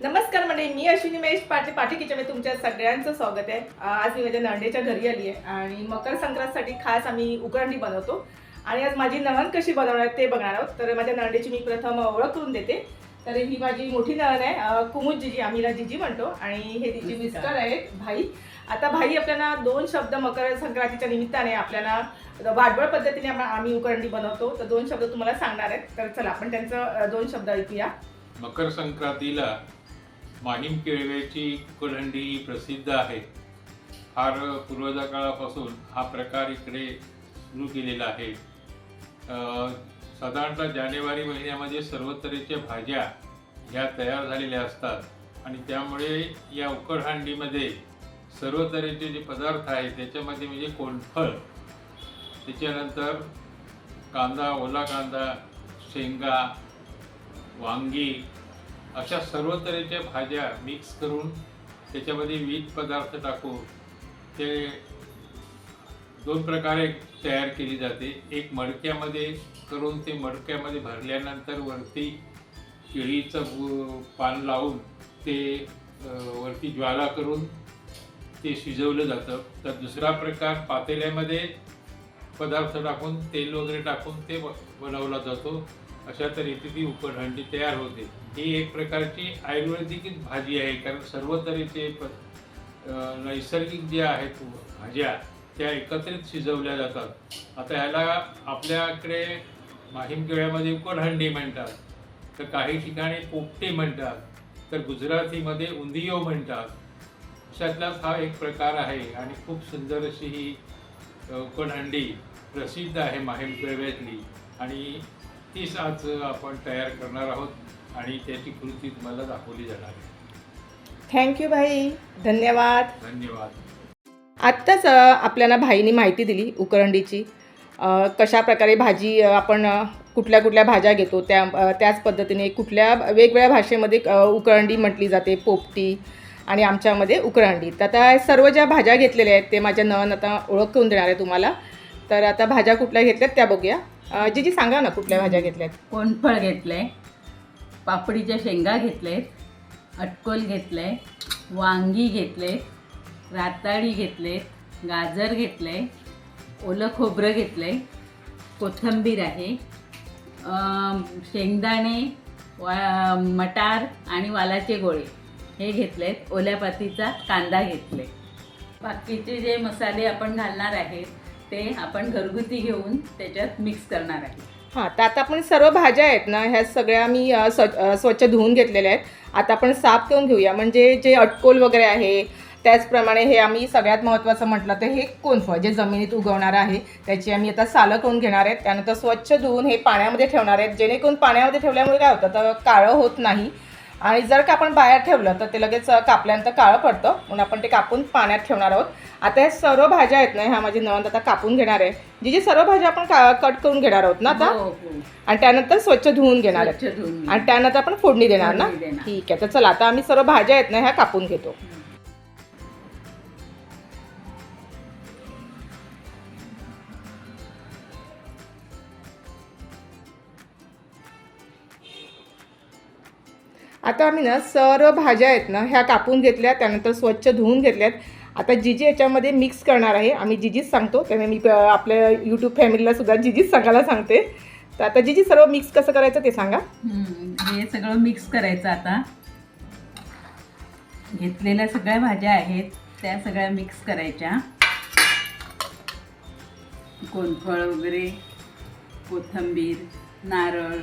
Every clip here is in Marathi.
नमस्कार म्हणजे मी अश्विनी महेश पाटील पाठी किचनमध्ये तुमच्या सगळ्यांचं स्वागत आहे. आज मी माझ्या नंदेच्या घरी आली आहे आणि मकर संक्रांतसाठी खास आम्ही उकरंडी बनवतो. आणि आज माझी नहन कशी बनवणार ते बघणार आहोत. तर माझ्या नंदेची मी प्रथम ओळख करून देते. तर ही माझी मोठी नहन आहे कुमुद जिजी आम्ही हिला जिजी म्हणतो. आणि हे तिचे मिस्टर आहेत भाई. आता भाई आपल्याला दोन शब्द मकर संक्रांतीच्या निमित्ताने आपल्याला वाडवळ पद्धतीने आम्हा- आम्ही उकरंडी बनवतो. तर दोन शब्द तुम्हाला सांगणार आहेत. तर चला आपण त्यांचं दोन शब्द ऐकूया. मकर संक्रांतीला माहीम केळव्याची ही प्रसिद्ध आहे. फार पूर्वजा काळापासून हा प्रकार इकडे सुरू केलेला आहे. साधारणतः जानेवारी महिन्यामध्ये सर्व तऱ्हेच्या भाज्या ह्या तयार झालेल्या असतात आणि त्यामुळे या उकडहांडीमध्ये सर्व तऱ्हेचे जे पदार्थ आहेत त्याच्यामध्ये म्हणजे कोणफळ त्याच्यानंतर कांदा ओला कांदा शेंगा वांगी अशा सर्व तऱ्हेच्या भाज्या मिक्स करून त्याच्यामध्ये विविध पदार्थ टाकून ते दोन प्रकारे तयार केली जाते. एक मडक्यामध्ये करून ते मडक्यामध्ये भरल्यानंतर वरती केळीचं पान लावून ते वरती ज्वाला करून ते शिजवलं जातं. तर दुसरा प्रकार पातेल्यामध्ये पदार्थ टाकून तेल वगैरे टाकून ते बनवला जातो. अशा तऱ्हेची ती उकडहंडी तयार होते. ही एक प्रकारची आयुर्वेदिक भाजी आहे कारण सर्व तऱ्हेचे नैसर्गिक जे आहेत भाज्या त्या एकत्रित शिजवल्या जातात. आता ह्याला आपल्याकडे माहीम केळ्यामध्ये उकडहंडी म्हणतात? तर काही ठिकाणी पोपटे म्हणतात तर गुजरातीमध्ये उंदियो म्हणतात. अशातलाच हा एक प्रकार आहे आणि खूप सुंदर अशी ही अ, प्रसिद्ध आहे माहीम केळव्यातली आणि तीच आज आपण तयार करणार आहोत. आणि त्याची कृती तुम्हाला दाखवली जाणार आहे. थँक्यू भाई. धन्यवाद. धन्यवाद. आत्ताच आपल्याला भाईनी माहिती दिली उकरंडीची. कशा प्रकारे भाजी आपण कुठल्या कुठल्या भाज्या घेतो त्या त्याच पद्धतीने कुठल्या वेगवेगळ्या भाषेमध्ये उकरंडी म्हटली जाते पोपटी आणि आमच्यामध्ये उकरंडी. तर आता सर्व ज्या भाज्या घेतलेल्या आहेत ते माझ्या नवन आता ओळख करून देणार आहे तुम्हाला. तर आता भाज्या कुठल्या घेतल्यात त्या बघूया. अ, जीजी सांगा ना कुठल्या भाज्या घेतल्यात. कोणफळ घेतलंय? पापडीच्या शेंगा घेतलेत अटकोल घेतलंय वांगी घेतले राताळी घेतलेत गाजर घेतले ओलं खोबरं घेतलं आहे कोथिंबीर आहे शेंगदाणे वा मटार आणि वालाचे गोळे हे घेतलेत ओल्या पातीचा कांदा घेतले बाकीचे जे मसाले आपण घालणार आहेत ते आपण घरगुती घेऊन त्याच्यात मिक्स करणार आहे हां तर आता आपण सर्व भाज्या आहेत ना ह्या सगळ्या मी स्वच्छ स्वच्छ धुवून घेतलेल्या आहेत. आता आपण साफ करून घेऊया. म्हणजे जे अटकोल वगैरे आहे त्याचप्रमाणे हे आम्ही सगळ्यात महत्त्वाचं म्हटलं तर हे कोणफळ जे जमिनीत उगवणार आहे त्याची आम्ही आता सालं करून घेणार आहेत. त्यानंतर स्वच्छ धुवून हे पाण्यामध्ये ठेवणार आहेत. जेणेकरून पाण्यामध्ये ठेवल्यामुळे काय होतं? तर काळं होत नाही. आणि जर का आपण बाहेर ठेवलं तर ते लगेच कापल्यानंतर काळं पडतं. म्हणून आपण ते कापून पाण्यात ठेवणार आहोत. आता हे सर्व भाज्या आहेत ना ह्या माझी नवंद आता कापून घेणार आहे. जी जी सर्व भाज्या आपण कट करून घेणार आहोत ना आता? हो, हो. आणि त्यानंतर स्वच्छ धुवून घेणार आहेत घे. आणि त्यानंतर आपण फोडणी देणार ना. ठीक आहे तर चला आता आम्ही सर्व भाज्या आहेत ना ह्या कापून घेतो. आता आम्ही ना सर्व भाज्या आहेत ना ह्या कापून घेतल्या त्यानंतर स्वच्छ धुवून घेतल्यात. आता जिजी याच्यामध्ये मिक्स करणार आहे. आम्ही जिजीच सांगतो. त्याने मी प- आपल्या यूट्यूब फॅमिलीलासुद्धा जिजीच सांगायला सांगते. तर आता जिजी सर्व मिक्स कसं करायचं ते सांगा. हे सगळं मिक्स करायचं आता. घेतलेल्या सगळ्या भाज्या आहेत त्या सगळ्या मिक्स करायच्या. कोणफळ वगैरे कोथिंबीर नारळ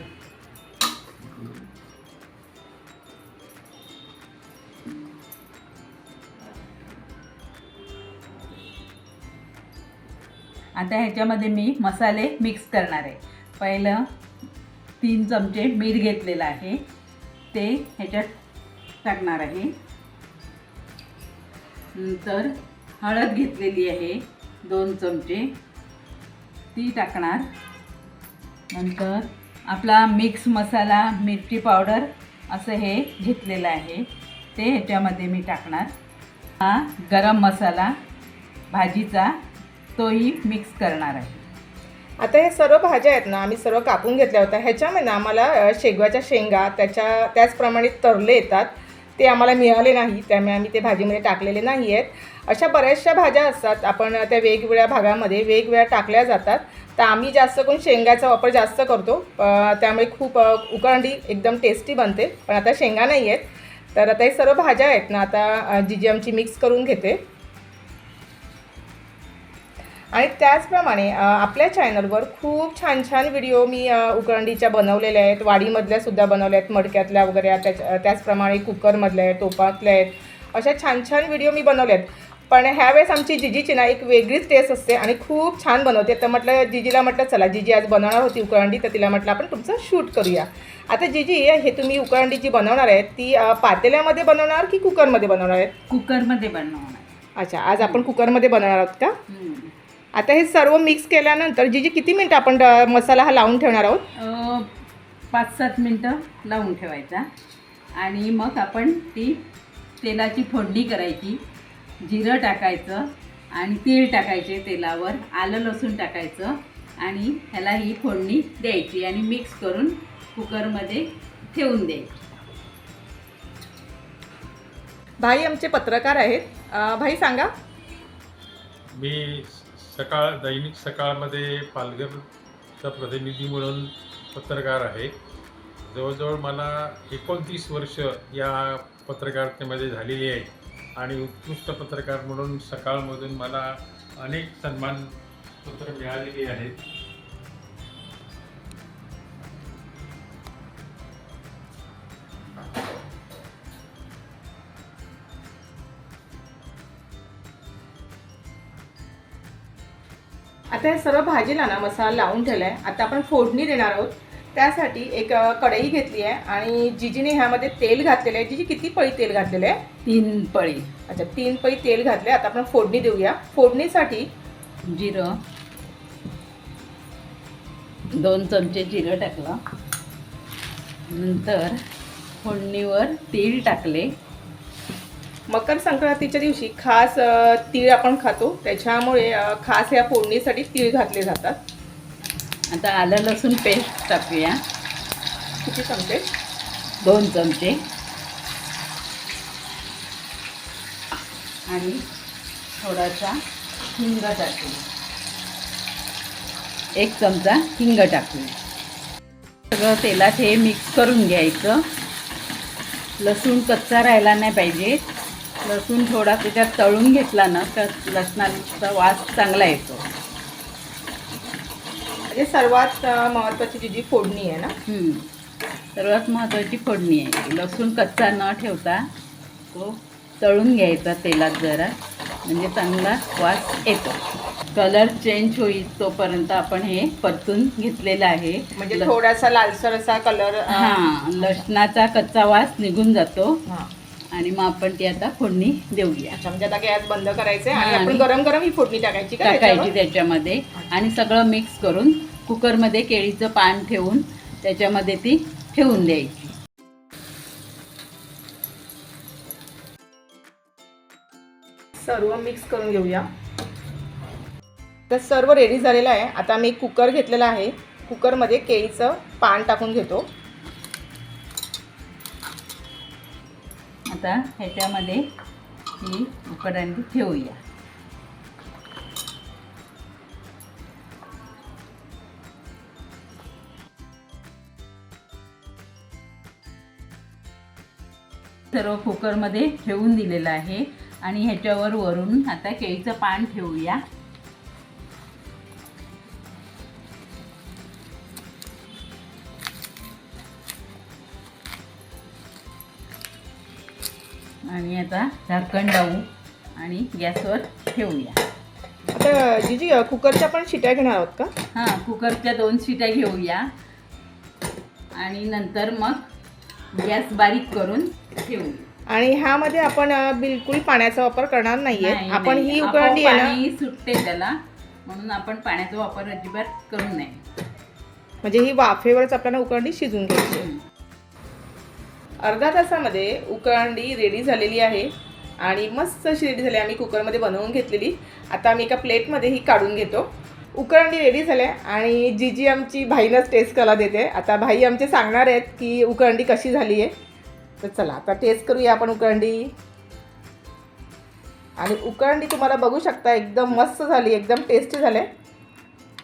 आता ह्याच्यामध्ये मी मसाले मिक्स करणार आहे. पहिलं तीन चमचे मीठ घेतलेलं आहे. ते ह्याच्यात टाकणार आहे. नंतर हळद घेतलेली आहे दोन चमचे. ती टाकणार. नंतर आपला मिक्स मसाला मिरची पावडर असं हे घेतलेलं आहे. ते ह्याच्यामध्ये मी टाकणार. हा गरम मसाला भाजीचा तोही मिक्स करणार आहे. आता हे सर्व भाज्या आहेत ना आम्ही सर्व कापून घेतल्या होत्या. ह्याच्यामध्ये ना आम्हाला शेगव्याच्या शेगवाच्या शेंगा त्याच्या त्याचप्रमाणे तरले येतात. ते आम्हाला मिळाले नाही त्यामुळे आम्ही ते भाजीमध्ये टाकलेले नाही आहेत. अशा बऱ्याचशा भाज्या असतात आपण त्या वेगवेगळ्या भागामध्ये वेगवेगळ्या टाकल्या जातात. तर आम्ही जास्त करून शेंगाचा वापर जास्त करतो. त्यामुळे खूप उकरंडी एकदम टेस्टी बनते. पण आता शेंगा नाही आहेत. तर आता हे सर्व भाज्या आहेत ना आता जी जी आमची मिक्स करून घेते. आणि त्याचप्रमाणे आपल्या चॅनलवर खूप छान छान व्हिडिओ मी उकरंडीच्या बनवलेल्या आहेत. वाडीमधल्या सुद्धा बनवल्या आहेत. मडक्यातल्या वगैरे त्याच त्याचप्रमाणे कुकरमधल्या आहेत टोपातल्या आहेत. अशा छान छान व्हिडिओ मी बनवले आहेत पण ह्यावेळेस आमची जिजीची ना एक वेगळीच टेस्ट असते आणि खूप छान बनवते. तर म्हटलं जिजीला म्हटलं चला जिजी आज बनवणार होती उकरंडी तर तिला म्हटलं आपण तुमचं शूट करूया. आता जिजी हे तुम्ही उकरंडी जी बनवणार आहे ती पातेल्यामध्ये बनवणार की कुकरमध्ये बनवणार आहेत? कुकरमध्ये बनवणार. अच्छा आज आपण कुकरमध्ये बनवणार आहोत का. आता हे सर्व मिक्स केल्यानंतर जी जी किती मिनटं आपण मसाला हा लावून ठेवणार आहोत? पाच सात मिनटं लावून ठेवायचा. आणि मग आपण ती तेलाची फोडणी करायची. जिरं टाकायचं आणि तीळ टाकायचे तेलावर आलं लसूण टाकायचं आणि ह्याला ही फोडणी द्यायची आणि मिक्स करून कुकरमध्ये ठेवून द्यायची. भाई आमचे पत्रकार आहेत. भाई सांगा. मी सकाळ दैनिक सकाळमध्ये पालघरचा प्रतिनिधी म्हणून पत्रकार आहे. जवळजवळ मला एकोणतीस वर्ष या पत्रकारितेमध्ये झालेली आहे आणि उत्कृष्ट पत्रकार म्हणून सकाळमधून मला अनेक सन्मानपत्र मिळालेली आहेत. आता हे सर्व भाजीला ना मसाला लावून ठेवला आहे आता आपण फोडणी देणार आहोत. त्यासाठी एक कढई घेतली आहे आणि जिजीने ह्यामध्ये तेल घातलेलं आहे. जिजी किती पळी तेल घातलेलं आहे? तीन पळी. अच्छा तीन पळी तेल घातले आता आपण फोडणी देऊया. फोडणीसाठी जिरं. दोन चमचे जिरं टाकलं. नंतर फोडणीवर तीळ टाकले. मकर संक्रांतीच्या दिवशी खास तीळ आपण खातो. त्याच्यामुळे खास या फोडणीसाठी तीळ घातले जातात. आता आलं लसूण पेस्ट टाकूया. किती चमचे? दोन चमचे. आणि थोडासा हिंग टाकूया. एक चमचा हिंग टाकूया. सगळं तेलात हे मिक्स करून घ्यायचं. लसूण कच्चा राहायला नाही पाहिजे. लसूण थोडा त्याच्यात तळून घेतला ना तर लसणाचा वास चांगला येतो. म्हणजे सर्वात महत्त्वाची जी जी फोडणी आहे ना. सर्वात महत्त्वाची फोडणी आहे. लसूण कच्चा न ठेवता तो तळून घ्यायचा तेलात जरा म्हणजे चांगला वास येतो. कलर चेंज होईल तोपर्यंत आपण हे परतून घेतलेलं आहे. म्हणजे थोडासा लालसर असा कलर हां लसणाचा कच्चा वास निघून जातो. हा. आणि मग आपण ती आता फोडणी देऊया. अच्छा म्हणजे आता गॅस बंद करायचे आणि आपण गरम गरम ही फोडणी टाकायची का टाकायची त्याच्यावर? त्याच्यामध्ये. आणि सगळं मिक्स करून कुकरमध्ये केळीचं पान ठेवून त्याच्यामध्ये ती ठेवून द्यायची. सर्व मिक्स करून घेऊया. तर सर्व रेडी झालेलं आहे. आता मी कुकर घेतलेला आहे. कुकरमध्ये केळीचं पान टाकून घेतो. आता ह्याच्यामध्ये ही उकडांडी ठेवूया. सर्व कुकरमध्ये ठेवून दिलेलं आहे आणि ह्याच्यावर वरून आता केळीचं पान ठेवूया. आणि आता झाकण लावू आणि गॅसवर ठेवूया. आता जीजी कुकरच्या पण शिट्या घेणार आहोत का? हां कुकरच्या दोन शिट्या घेऊया. आणि नंतर मग गॅस बारीक करून ठेवू आणि ह्यामध्ये आपण बिलकुल पाण्याचा वापर करणार नाहीये. नाही, आपण. ही उकरंडी आहे ना? सुटते त्याला. म्हणून आपण पाण्याचा वापर अजिबात करू नये. म्हणजे ही वाफेवरच आपल्याला उकरंडी शिजून घ्यायची. अर्धा तासामध्ये उकळंडी रेडी झालेली आहे. आणि मस्त अशी रेडी झाली. आम्ही कुकरमध्ये बनवून घेतलेली. आता आम्ही एका प्लेटमध्ये ही काढून घेतो. उकळंडी रेडी झाल्या. आणि जी जी आमची भाईनंच टेस्ट करायला देते. आता भाई आमचे सांगणार आहेत की उकळंडी कशी झाली आहे. तर चला आता टेस्ट करूया आपण उकळंडी. आणि उकळंडी तुम्हाला बघू शकता एकदम मस्त झाली एकदम टेस्टी झाले.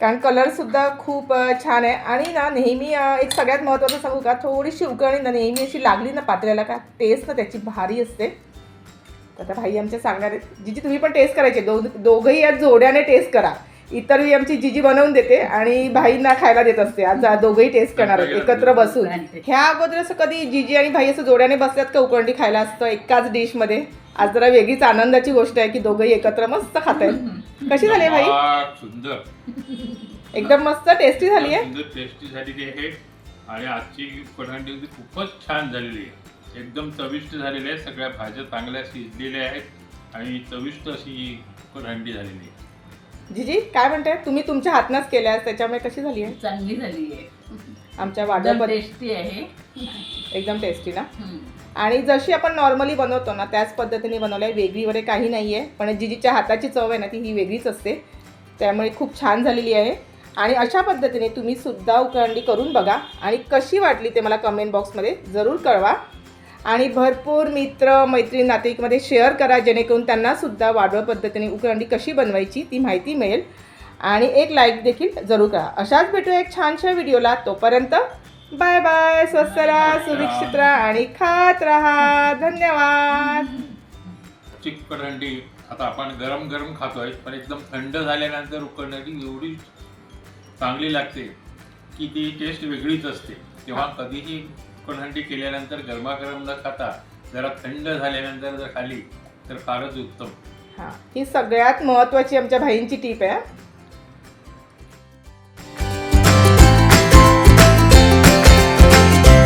कारण कलरसुद्धा खूप छान आहे. आणि ना नेहमी एक सगळ्यात महत्त्वाचं सांगू का? थोडीशी उकरणी ना नेहमी अशी लागली ना पात्र्याला का टेस्ट ना त्याची भारी असते. तर आता भाई आमच्या सांगणार आहेत जिजी तुम्ही पण टेस्ट करायचे दो दोघंही या जोड्याने टेस्ट करा. इतर वेळी आमची जिजी बनवून देते आणि भाईंना खायला देत असते. आज दोघंही टेस्ट करणार आहेत एकत्र बसून. ह्या अगोदर असं कधी जिजी आणि भाई असं जोड्याने बसल्यात का उकरंडी खायला असतं एकाच डिशमध्ये आज जरा वेगळीच आनंदाची गोष्ट आहे की दोघंही एकत्र मस्त खात आहेत कशी झाली भाई? सुंदर. एकदम मस्त टेस्टी झाली आहे? सुंदर टेस्टी झालेली आहे आणि आजची कढंडी होती खूपच छान झालेली आहे. एकदम चविष्ट झालेली आहे. सगळ्या भाज्या चांगल्या शिजलेल्या आहेत. आणि चविष्ट अशी ही कढंडी झालेली आहे. जिजी काय म्हणताय? तुम्ही तुमच्या हातनंच केल्या त्याच्यामुळे कशी झाली आहे? चांगली झाली आहे. आमच्या एकदम वाढल्या टेस्टी आहे. एकदम टेस्टी ना? हम्म. आणि जशी आपण नॉर्मली बनवतो ना त्याच पद्धतीने बनवलं आहे वेगळी वगैरे काही नाही आहे पण जिजीच्या हाताची चव आहे ना ती ही वेगळीच असते. त्यामुळे खूप छान झालेली आहे. आणि अशा पद्धतीने तुम्ही सुद्धा उकरंडी करून बघा. आणि कशी वाटली ते मला कमेंट बॉक्समध्ये जरूर कळवा. आणि भरपूर मित्र मैत्रीण नातेवाईकमध्ये शेअर करा जेणेकरून त्यांना सुद्धा वाढवळ पद्धतीने उकरंडी कशी बनवायची ती माहिती मिळेल. आणि एक लाईक देखील जरूर करा. अशाच भेटूया एक छानशा व्हिडिओला तोपर्यंत बाय बाय स्वस्त राहा सुरक्षित राहा आणि खात राहा. धन्यवाद. चिक कढंडी आता आपण गरम गरम खातोय पण एकदम थंड झाल्यानंतर उकळण्याची एवढी चांगली लागते की ती टेस्ट वेगळीच असते. तेव्हा कधीही कढंडी केल्यानंतर गरमागरम न खाता जरा थंड झाल्यानंतर जर खाली तर फारच उत्तम हां ही सगळ्यात महत्त्वाची आमच्या भाईंची टीप आहे हा.